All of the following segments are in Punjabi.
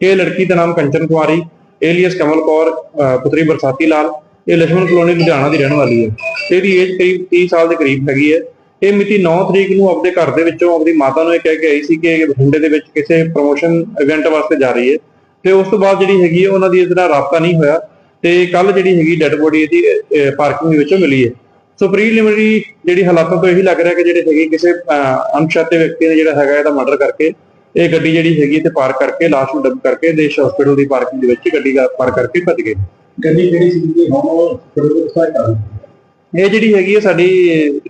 ਇਹ ਲੜਕੀ ਦਾ ਨਾਮ ਕੰਚਨ ਕੁਮਾਰੀ ਏਲੀਅਸ ਕਮਲ ਕੌਰ ਅਹ, ਪੁੱਤਰੀ ਬਰਸਾਤੀ ਲਾਲ ਇਹ ਲక్ష్ਮਣ ਕਲੋਨੀ ਲੁਧਿਆਣਾ ਦੀ ਰਹਿਣ ਵਾਲੀ ਹੈ। ਇਹਦੀ ਏਜ ਕਰੀਬ 30 ਸਾਲ ਦੇ ਕਰੀਬ ਹੈਗੀ ਹੈ। ਇਹ ਮਿਤੀ 9 ਤਰੀਕ ਨੂੰ ਆਪਣੇ ਘਰ ਦੇ ਵਿੱਚੋਂ ਆਪਣੀ ਮਾਤਾ ਨੂੰ ਇਹ ਕਹਿ ਕੇ ਆਈ ਸੀ ਕਿ ਇਹ ਬਠਿੰਡੇ ਦੇ ਵਿੱਚ ਕਿਸੇ ਪ੍ਰੋਮੋਸ਼ਨ ਇਵੈਂਟ ਵਾਸਤੇ ਜਾ ਰਹੀ ਹੈ। ਤੇ ਉਸ ਤੋਂ ਬਾਅਦ ਜਿਹੜੀ ਹੈਗੀ ਹੈ ਉਹਨਾਂ ਦੀ ਇਸ ਨਾਲ ਰਾਬਤਾ ਨਹੀਂ ਹੋਇਆ। ਤੇ ਕੱਲ ਜਿਹੜੀ ਹੈਗੀ ਡੈੱਡ ਬੋਡੀ ਇਹਦੀ ਪਾਰਕਿੰਗ ਦੇ ਵਿੱਚੋਂ ਮਿਲੀ ਹੈ। ਸੋ ਪ੍ਰੀਲਿਮਿਨਰੀ ਜਿਹੜੀ ਹਾਲਾਤਾਂ ਤੋਂ ਇਹੀ ਲੱਗ ਰਿਹਾ ਕਿ ਜਿਹੜੇ ਹੈਗੇ ਕਿਸੇ ਅਹ, ਅਣਪਛਾਤੇ ਵਿਅਕਤੀ ਨੇ ਜਿਹੜਾ ਹੈਗਾ ਇਹਦਾ ਮਰਡਰ ਕਰਕੇ ਇਹ ਗੱਡੀ ਜਿਹੜੀ ਹੈਗੀ ਤੇ ਪਾਰਕ ਕਰਕੇ ਲਾਸ਼ ਨੂੰ ਡੰਪ ਕਰਕੇ ਦੇਸ਼ ਹਸਪੀਟਲ ਦੀ ਪਾਰਕਿੰਗ ਦੇ ਵਿੱਚ ਗੱਡੀ ਦਾ ਪਾਰਕ ਕਰਕੇ ਭੱਜ ਗਏ। ਗੱਡੀ ਜਿਹੜੀ ਸੀ ਕਿ ਹੁਣ ਪ੍ਰੋਗਰਾਮ ਸਟਾਰਟ ਕਰ ਇਹ ਜਿਹੜੀ ਹੈਗੀ ਹੈ ਸਾਡੀ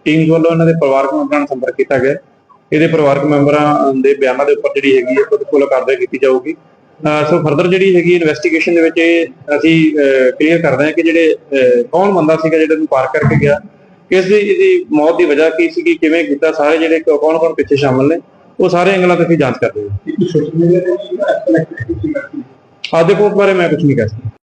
ਟੀਮਸ ਵੱਲੋਂ ਇਹਨਾਂ ਦੇ ਪਰਿਵਾਰਕ ਮੈਂਬਰਾਂ ਨਾਲ ਸੰਪਰਕ ਕੀਤਾ ਗਿਆ। ਇਹਦੇ ਪਰਿਵਾਰਕ ਮੈਂਬਰਾਂ ਦੇ ਬਿਆਨਾਂ ਦੇ ਉੱਪਰ ਜਿਹੜੀ ਹੈਗੀ ਹੈ ਖੁਦ ਕੋਲ ਕਾਰਵਾਈ ਕੀਤੀ ਜਾਊਗੀ। ਸੋ ਫਰਦਰ ਜਿਹੜੀ ਹੈਗੀ ਇਨਵੈਸਟੀਗੇਸ਼ਨ ਦੇ ਵਿੱਚ ਇਹ ਅਸੀਂ ਕਲੀਅਰ ਕਰਦੇ ਹਾਂ ਕਿ ਜਿਹੜੇ ਕੌਣ ਬੰਦਾ ਸੀਗਾ ਜਿਹੜਾ ਨੂੰ ਪਾਰ ਕਰਕੇ ਗਿਆ। ਕਿਸ ਦੀ ਇਹਦੀ ਮੌਤ ਦੀ ਵਜ੍ਹਾ ਕੀ ਸੀਗੀ ਕਿਵੇਂ ਕੀਤਾ ਸਾਰੇ ਜਿਹੜੇ ਕੌਣ ਕੌਣ ਪਿੱਛੇ ਸ਼ਾਮਲ ਨੇ। ਉਹ ਸਾਰੇ ਐਂਗਲਾਂ ਤੇ ਅਸੀਂ ਜਾਂਚ ਕਰ ਰਹੇ ਹਾਂ ਕਰਦੀ ਆਦੇ ਕੋਲ ਬਾਰੇ ਮੈਂ ਕੁਝ ਨਹੀਂ ਕਹਿ ਸਕਦਾ।